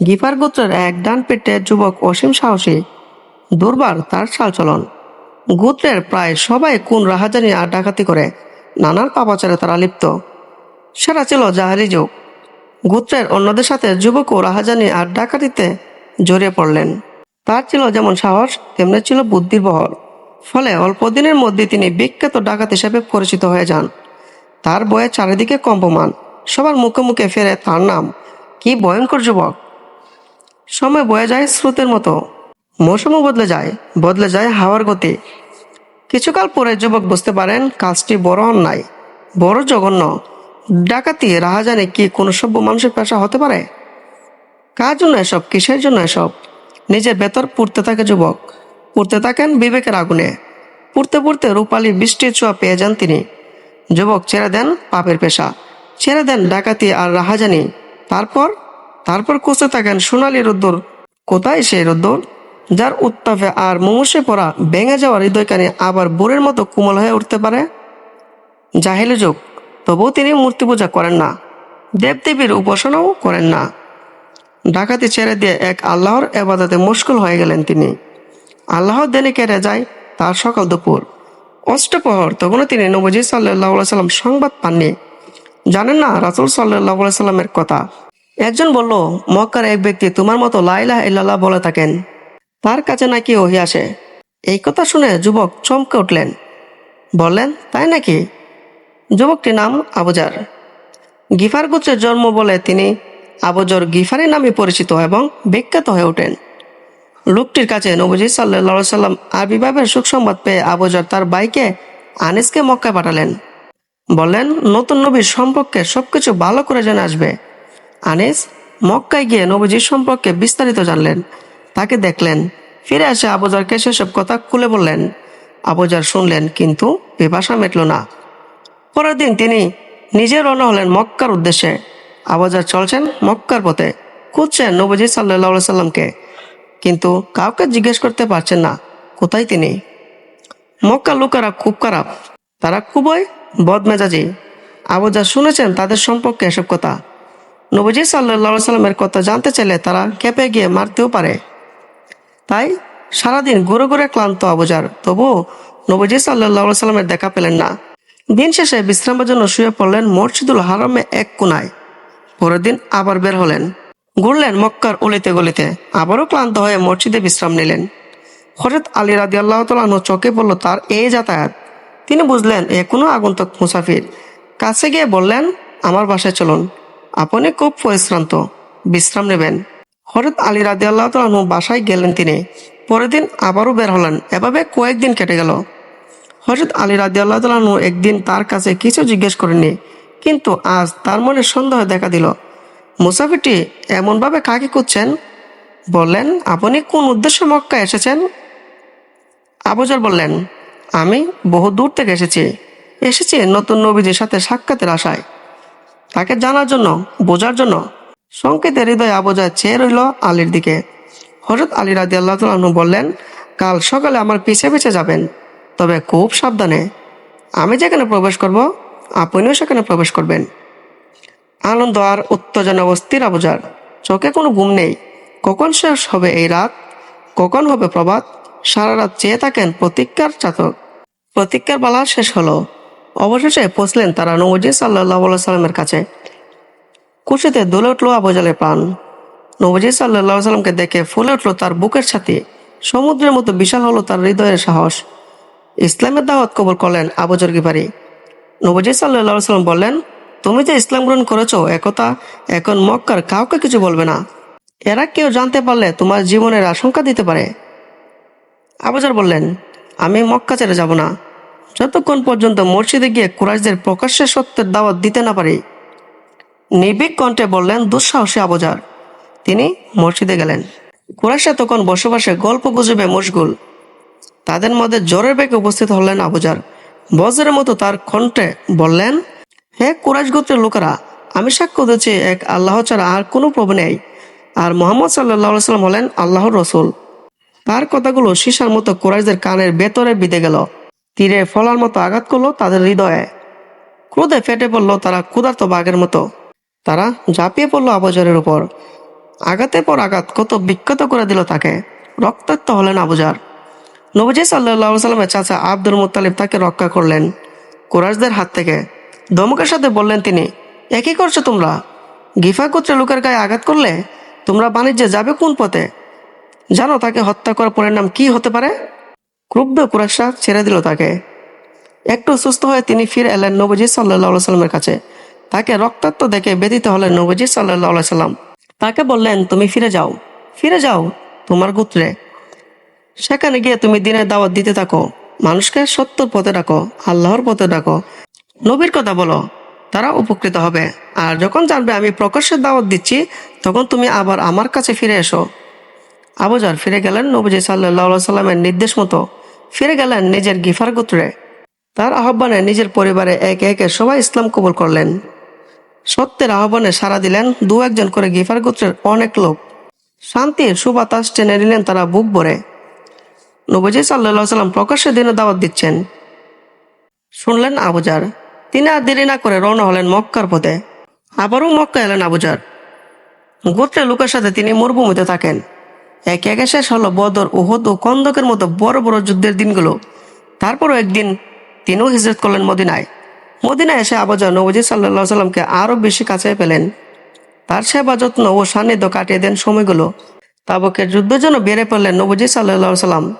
গিফার গোত্রের এক ডান পেটের যুবক অসীম সাহসী, দুর্বার তার চালচলন গোত্রের প্রায় সবাই কোন রাহাজানি আর ডাকাতি করে নানান পাপাচারে তারা লিপ্ত। সেটা ছিল জাহারি যুগ গোত্রের অন্যদের সাথে যুবক ও রাহাজানি আর ডাকাতিতে জড়িয়ে পড়লেন। তার ছিল যেমন সাহস, তেমনি ছিল বুদ্ধির বহর। ফলে অল্প দিনের মধ্যে তিনি বিখ্যাত ডাকাত হিসেবে পরিচিত হয়ে যান। তার বয়ে চারিদিকে কম্পমান। সবার মুখে মুখে ফেরে তার নাম, কি ভয়ঙ্কর যুবক! সময় বয়ে যায় স্রোতের মতো। মৌসুমও বদলে যায় বদলে যায় হাওয়ার গতি। কিছুকাল পরে যুবক বুঝতে পারেন, কাজটি বড় অন্যায়, বড় জঘন্য। ডাকাতি, রাহাজানি কি কোনো সভ্য মানুষের পেশা হতে পারে? কার জন্য এসব? কিসের জন্য এসব? নিজের বেতর পুড়তে থাকে যুবক। পুড়তে থাকেন বিবেকের আগুনে। পুড়তে পুড়তে রূপালি বৃষ্টির ছোঁয়া পেয়ে যান তিনি। যুবক ছেড়ে দেন পাপের পেশা। ছেড়ে দেন ডাকাতি আর রাহাজানি। তারপর তারপর কুচতে থাকেন সোনালি রোদ্দুর। কোথায় সেই রোদ্দুর? যার উত্তাপে আর মুমুষে পড়া ভেঙে যাওয়া হৃদয়কানে আবার বোরের মতো কোমল হয়ে উঠতে পারে? জাহিলি যুগ, তবুও তিনি মূর্তি পূজা করেন না, দেবদেবীর উপাসনাও করেন না। ডাকাতি ছেড়ে দিয়ে এক আল্লাহর এবাদতে মুশকুল হয়ে গেলেন তিনি। আল্লাহ দেনে কেটে যায় তার সকাল দুপুর। অষ্টপ্রহর, তখনও তিনি নবজি সাল্লাহ সাল্লাম সংবাদ পাননি। জানেন না রাসুল সাল্লাহ সাল্লামের কথা। একজন বলল, মক্কার এক ব্যক্তি তোমার মতো লাইলাহ ইল্লাল্লাহ বলে থাকেন। তার কাছে নাকি ওহি আসে। এই কথা শুনে যুবক চমকে উঠলেন। বললেন, তাই নাকি? যুবকটির নাম আবুজার। গিফার গোত্রের জন্ম বলে তিনি আবুজর গিফারি নামে পরিচিত এবং বিখ্যাত হয়ে ওঠেন। লোকটির কাছে নবজি সাল্লা সাল্লাম আবির্ভাবের সুখ সংবাদ পেয়ে আবুজর তার বাইকে আনিসকে মক্কায় পাঠালেন। বললেন, নতুন নবীর সম্পর্কে সবকিছু ভালো করে জেনে আসবে। আনিস মক্কায় গিয়ে নবীজির সম্পর্কে বিস্তারিত জানলেন। তাকে দেখলেন। ফিরে এসে আবুজারকে সেসব কথা খুলে বললেন। আবুজার শুনলেন, কিন্তু পিপাসা মেটল না। পরের দিন তিনি নিজে রওনা হলেন মক্কার উদ্দেশ্যে। আবাজার চলছেন মক্কার পথে, খুঁজছেন নবজি সাল্লাহ সাল্লামকে। কিন্তু কাউকে জিজ্ঞেস করতে পারছেন না, কোথায় তিনি? মক্কা লোকেরা খুব খারাপ, তারা খুবই বদমেজাজি। আবুজা শুনেছেন তাদের সম্পর্কে এসব কথা। নবজি সাল্লাহ সাল্লামের কথা জানতে চাইলে তারা কেঁপে গিয়ে মারতেও পারে। তাই সারাদিন ঘুরে ঘুরে ক্লান্ত আবুজার তবুও নবজি সাল্লাহ সাল্লামের দেখা পেলেন না। দিন শেষে বিশ্রামের জন্য শুয়ে পড়লেন মসজিদুল হারামে এক কোনায়। পরের দিন আবার বের হলেন। ঘুরলেন মক্কার অলিতে গলিতে। আবারও ক্লান্ত হয়ে মসজিদে বিশ্রাম নিলেন। হজরত আলী রাদি আল্লাহ তালাহ চোখে পড়ল তার এই যাতায়াত। তিনি বুঝলেন, এ কোনো আগন্তুক মুসাফির। কাছে গিয়ে বললেন, আমার বাসায় চলুন। আপনি খুব পরিশ্রান্ত। বিশ্রাম নেবেন। হরত আলী রাদি আল্লাহ তালাহ বাসায় গেলেন তিনি। পরের দিন আবারও বের হলেন। এভাবে কয়েকদিন কেটে গেল। হজরত আলী রাজি আল্লাহ তালু একদিন তার কাছে কিছু জিজ্ঞেস করেননি। কিন্তু আজ তার মনে সন্দেহ দেখা দিল। মুসাফিটি এমনভাবে কাকে করছেন বললেন, আপনি কোন উদ্দেশ্যে মক্কা এসেছেন? আবুজার বললেন, আমি বহু দূর থেকে এসেছি। এসেছি নতুন নবীজির সাথে সাক্ষাতের আশায়। তাকে জানার জন্য, বোঝার জন্য সংকেতের হৃদয় আবুজার চেয়ে রইল আলীর দিকে। হজরত আলী রাজি আল্লাহ তালু বললেন, কাল সকালে আমার পিছে পিছে যাবেন, তবে খুব সাবধানে। আমি যেখানে প্রবেশ করব, আপনিও সেখানে প্রবেশ করবেন। আনন্দ আর উত্তেজনা অস্থির আবুজার চোখে কোনো ঘুম নেই। কখন শেষ হবে এই রাত? কখন হবে প্রভাত? সারা রাত চেয়ে থাকেন প্রতীক্ষার চাতক। প্রতীক্ষার বালা শেষ হলো। অবশেষে পৌঁছলেন তারা নবজি সাল্লাহ সাল্লামের কাছে। খুশিতে দুলে উঠল আবুজালের প্রাণ। নবজি সাল্লাহ সাল্লামকে দেখে ফুলে উঠল তার বুকের সাথে সমুদ্রের মতো বিশাল হলো তার হৃদয়ের সাহস। ইসলামের দাওয়াত কবর করলেন আবুজর গিবারি নবজি সাল্লাহ সাল্লাম বললেন, তুমি যে ইসলাম গ্রহণ করেছ, একথা এখন মক্কার কাউকে কিছু বলবে না। এরা কেউ জানতে পারলে তোমার জীবনের আশঙ্কা দিতে পারে। আবুজার বললেন, আমি মক্কা ছেড়ে যাব না। যতক্ষণ পর্যন্ত মসজিদে গিয়ে কুরাইশদের প্রকাশ্যে সত্যের দাওয়াত দিতে না পারি, নির্ভীক কণ্ঠে বললেন দুঃসাহসী আবুজার। তিনি মসজিদে গেলেন। কুরাইশা তখন বসবাসে গল্প গুজবে মশগুল। তাদের মধ্যে জ্বরের বেগে উপস্থিত হলেন আবুজার। বজ্রের মতো তার কণ্ঠে বললেন, হে কুরাইশ গোত্রের লোকেরা, আমি সাক্ষ্য দিচ্ছি এক আল্লাহ ছাড়া আর কোনো প্রভু নেই। আর মোহাম্মদ সাল্লাহ সাল্লাম হলেন আল্লাহর রসুল। তার কথাগুলো সীসার মতো কুরাইশদের কানের ভেতরে বিঁধে গেল। তীরে ফলার মতো আঘাত করল তাদের হৃদয়ে। ক্রোধে ফেটে পড়ল তারা ক্ষুধার্ত বাঘের মতো। তারা ঝাঁপিয়ে পড়ল আবজরের উপর। আঘাতের পর আঘাত কত বিক্ষত করে দিল তাকে। রক্তাক্ত হলেন আবুজার। নবজি সাল্লাহ সাল্লামের চাচা আব্দুল মুতালিব তাকে রক্ষা করলেন কুরাশদের হাত থেকে। ধমকের সাথে বললেন তিনি একই করছ তোমরা? গিফা গোত্রে লোকের গায়ে আঘাত করলে? তোমরা বাণিজ্যে যাবে কোন পথে? জানো তাকে হত্যা করার পরের নাম কি হতে পারে? ক্রুব্ধ কুরাশা ছেড়ে দিল তাকে। একটু সুস্থ হয়ে তিনি ফিরে এলেন নবজি সাল্লাহ সাল্লামের কাছে। তাকে রক্তাক্ত দেখে ব্যতীত হলেন নবজি সাল্লাহ সাল্লাম। তাকে বললেন, তুমি ফিরে যাও। ফিরে যাও তোমার গোত্রে। সেখানে গিয়ে তুমি দিনের দাওয়াত দিতে থাকো। মানুষকে সত্যর পথে ডাকো, আল্লাহর পথে ডাকো। নবীর কথা বলো, তারা উপকৃত হবে। আর যখন জানবে আমি প্রকাশ্যে দাওয়াত দিচ্ছি, তখন তুমি আবার আমার কাছে ফিরে এসো। আবুজার ফিরে গেলেন নবজি সাল্লাহ সাল্লামের নির্দেশ মতো। ফিরে গেলেন নিজের গিফার গোত্রে। তার আহ্বানে নিজের পরিবারে একে একে সবাই ইসলাম কবুল করলেন। সত্যের আহ্বানে সাড়া দিলেন দু একজন করে গিফার গোত্রের অনেক লোক। শান্তির সুবাতাস টেনে নিলেন তারা বুক ভরে। নবজি সাল্লাহ সাল্লাম প্রকাশ্যে দিনে দাওয়াত দিচ্ছেন। শুনলেন আবুজার তিনি আর দেরি না করে রওনা হলেন মক্কার পথে। আবারও মক্কা এলেন আবুজার গোত্রের লোকের সাথে তিনি মরুভূমিতে থাকেন। একে একে শেষ হলো বদর ওহদ ও কন্দকের মতো বড় বড় যুদ্ধের দিনগুলো। তারপরও একদিন তিনিও হিজরত করলেন মদিনায়। মদিনায় এসে আবুজার নবজি সাল্লাহ সাল্লামকে আরও বেশি কাছে পেলেন। তার সেবা যত্ন ও সান্নিধ্য কাটিয়ে দেন সময়গুলো। তাবকের যুদ্ধের জন্য বেড়ে পড়লেন নবজি সাল্লাহ সাল্লাম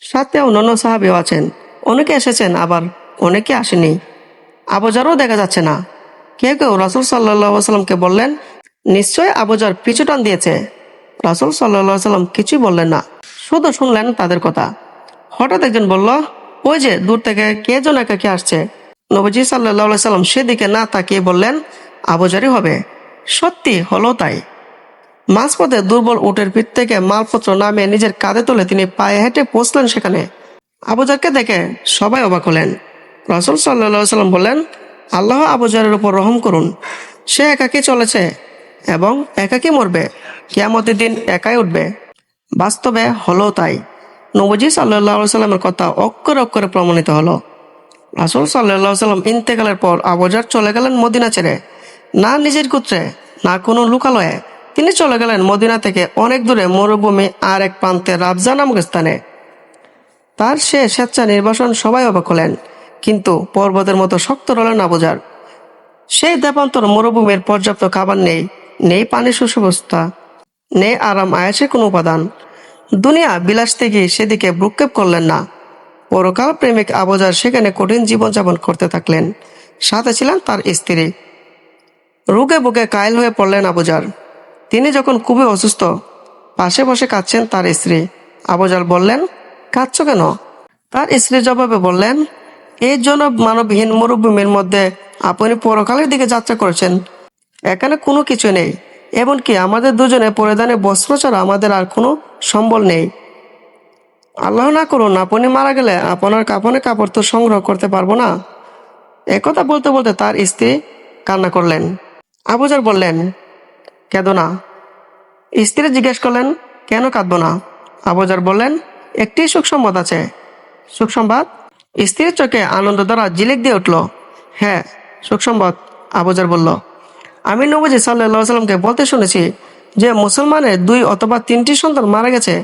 সাথে অন্যান্য সাহাবিও আছেন। অনেকে এসেছেন, আবার অনেকে আসেনি। আবজারও দেখা যাচ্ছে না। কেউ কেউ রাসুল সাল্লাহ সাল্লামকে বললেন নিশ্চয় আবজার পিছু টান দিয়েছে। রাসুল সাল্লাহ সাল্লাম কিছুই বললেন না। শুধু শুনলেন তাদের কথা। হঠাৎ একজন বলল, ওই যে দূর থেকে কে যেন একাকে আসছে? নবজি সাল্লাহ সাল্লাম সেদিকে না তাকিয়ে বললেন আবজারই হবে। সত্যি হলো তাই। মাঝপথে দুর্বল উটের পিঠ থেকে মালপত্র নামে নিজের কাঁধে তুলে তিনি পায়ে হেঁটে পৌঁছলেন সেখানে। আবুজারকে দেখে সবাই অবাক হলেন। রসুল সাল্লা সাল্লাম বললেন, আল্লাহ আবুজারের উপর রহম করুন। সে একাকি চলেছে। এবং একাকি মরবে। কিয়ামতের দিন একাই উঠবে। বাস্তবে হলো তাই। নবজি সাল্লাহ সাল্লামের কথা অক্ষরে অক্ষরে প্রমাণিত হলো। রাসুল সাল্লাহ সাল্লাম ইন্তেকালের পর আবজার চলে গেলেন মদিনা ছেড়ে। না নিজের গোত্রে, না কোনো লোকালয়ে। তিনি চলে গেলেন মদিনা থেকে অনেক দূরে মরুভূমি আর এক প্রান্তে রাবজা নামক স্থানে। তার সে স্বেচ্ছা নির্বাসন সবাই অবাক হলেন। কিন্তু পর্বতের মতো শক্ত রলেন আবুজার সেই দেবান্তর মরুভূমির পর্যাপ্ত খাবার নেই। নেই পানি সুব্যবস্থা, নেই আরাম আয়াসে কোনো উপাদান। দুনিয়া বিলাস থেকে সেদিকে ভ্রুক্ষেপ করলেন না। পরকাল প্রেমিক আবজার সেখানে কঠিন জীবনযাপন করতে থাকলেন। সাথে ছিলেন তার স্ত্রী। রোগে বুকে কায়ল হয়ে পড়লেন আবুজার তিনি যখন খুবই অসুস্থ, পাশে বসে কাঁদছেন তার স্ত্রী। আবুজার বললেন, কাঁদছ কেন? তার স্ত্রী জবাবে বললেন এই জন্য মানবহীন মরুভূমির মধ্যে আপনি পরকালের দিকে যাত্রা করেছেন। এখানে কোনো কিছু নেই। এমনকি আমাদের দুজনে পরিধানে বস্ত্র ছাড়া আমাদের আর কোনো সম্বল নেই। আল্লাহ না করুন, আপনি মারা গেলে আপনার কাপড়ে কাপড় তো সংগ্রহ করতে পারব না। একথা বলতে বলতে তার স্ত্রী কান্না করলেন। আবুজার বললেন, কেঁদো না। স্ত্রী জিজ্ঞেস করলেন, কেন কাঁদবো না? আবুজার বললেন, একটি সুখসংবাদ আছে। সুখসংবাদ স্ত্রীর চোখে আনন্দ দ্বারা জিলিক দিয়ে উঠল। হ্যাঁ সুখসংবাদ আবুজার বলল। আমি নবজি সাল্লাহ সাল্লামকে বলতে শুনেছি যে মুসলমানের দুই অথবা তিনটি সন্তান মারা গেছে,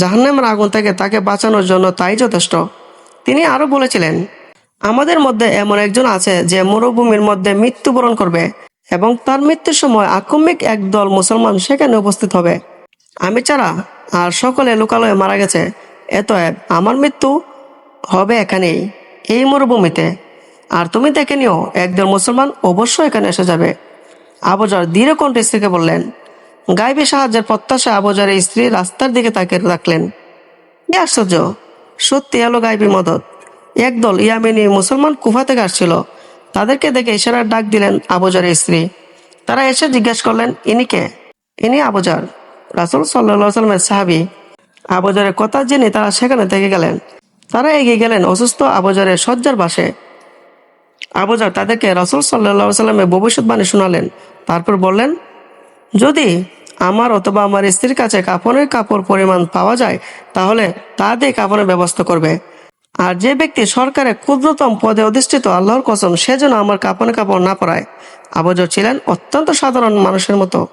জাহান্নামের আগুন থেকে তাকে বাঁচানোর জন্য তাই যথেষ্ট। তিনি আরও বলেছিলেন, আমাদের মধ্যে এমন একজন আছে যে মরুভূমির মধ্যে মৃত্যুবরণ করবে এবং তার মৃত্যুর সময় আকম্মিক এক দল মুসলমান সেখানে উপস্থিত হবে। আমি ছাড়া আর সকলে লোকালয়ে মারা গেছে এত আমার মৃত্যু হবে এখানেই, এই মরুভূমিতে। আর তুমি দেখে নিও, একদল মুসলমান অবশ্যই এখানে এসে যাবে। আবজার দৃঢ় কণ্ঠে স্ত্রীকে বললেন গাইবে সাহায্যের প্রত্যাশা আবজারের স্ত্রী রাস্তার দিকে তাকে রাখলেন। কি আশ্চর্য, সত্যি এলো গাইবি মদত। একদল ইয়ামিনী মুসলমান কুফা থেকে আসছিল। তাদেরকে দেখে ইশারার ডাক দিলেন আবজারের স্ত্রী। তারা এসে জিজ্ঞেস করলেন, ইনি কে? ইনি আবজার, রাসুল সাল্লা সাল্লামের সাহাবি। আবজারের কথা জেনে তারা সেখানে থেকে গেলেন। তারা এগিয়ে গেলেন অসুস্থ আবজারের শয্যার বাসে। আবজার তাদেরকে রাসুল সাল্লা সাল্লামের ভবিষ্যৎবাণী শোনালেন। তারপর বললেন, যদি আমার অথবা আমার স্ত্রীর কাছে কাপড়ের কাপড় পরিমাণ পাওয়া যায়, তাহলে তা দিয়ে কাপড়ের ব্যবস্থা করবে। আর যে ব্যক্তি সরকারের ক্ষুদ্রতম পদে অধিষ্ঠিত আল্লাহর কসম, সে যেন আমার কাপড়ে কাপড় না পরায়। আবজর ছিলেন অত্যন্ত সাধারণ মানুষের মতো।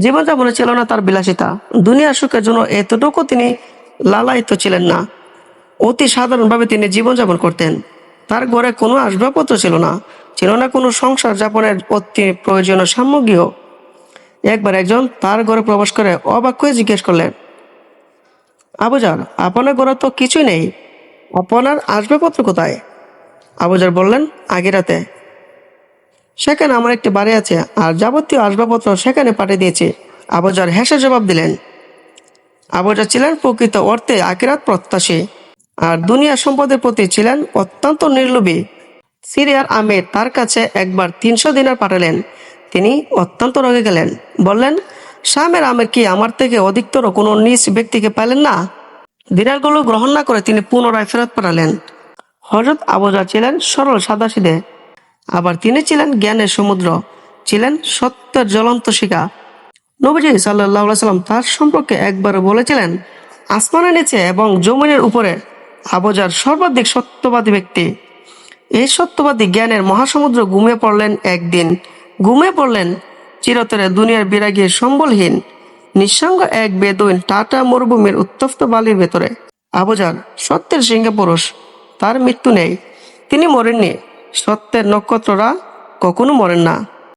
জীবনযাপনে ছিল না তার বিলাসিতা। দুনিয়ার সুখের জন্য এতটুকু তিনি লালায়িত ছিলেন না। অতি সাধারণভাবে তিনি জীবনযাপন করতেন। তার ঘরে কোনো আসবাবপত্র ছিল না। ছিল না কোনো সংসার যাপনের অতি প্রয়োজনীয় সামগ্রীও। একবার একজন তার ঘরে প্রবেশ করে অবাক হয়ে জিজ্ঞেস করলেন আবুজার আপনার ঘরে তো কিছুই নেই। আপনার আসবাবপত্র কোথায়? আবুজার বললেন আগেরাতে সেখানে আমার একটি বাড়ি আছে, আর যাবতীয় আসবাবপত্র সেখানে পাঠিয়ে দিয়েছি। আবুজার হেসে জবাব দিলেন আবুজার ছিলেন প্রকৃত অর্থে আকিরাত প্রত্যাশী, আর দুনিয়া সম্পদের প্রতি ছিলেন অত্যন্ত নির্লোভী। সিরিয়ার আমির তার কাছে একবার তিনশো দিনার পাঠালেন। তিনি অত্যন্ত রগে গেলেন। বললেন, শামের আমির কি আমার থেকে অধিকতর কোনো নিজ ব্যক্তিকে পেলেন না? দিনারগুলো গ্রহণ না করে তিনি পুনরায় ফেরত পাঠালেন। হজরত আবুজা ছিলেন সরল সাদাসিদে আবার তিনি ছিলেন জ্ঞানের সমুদ্র, ছিলেন সত্যের জ্বলন্ত শিকা নবীজি সাল্লাহ সাল্লাম তার সম্পর্কে একবার বলেছিলেন, আসমানের নিচে এবং জমিনের উপরে আবজার সর্বাধিক সত্যবাদী ব্যক্তি। এই সত্যবাদী জ্ঞানের মহাসমুদ্র ঘুমিয়ে পড়লেন একদিন। ঘুমিয়ে পড়লেন চিরতরে দুনিয়ার বিরাগী সম্বলহীন, নিঃসঙ্গ এক বেদুইন টাটা মরুভূমির উত্তপ্ত বালির ভেতরে। আবজার সত্যের সিংহে পুরুষ তার মৃত্যু নেই। তিনি মরেননি। সত্যের নক্ষত্ররা কখনো মরেন না।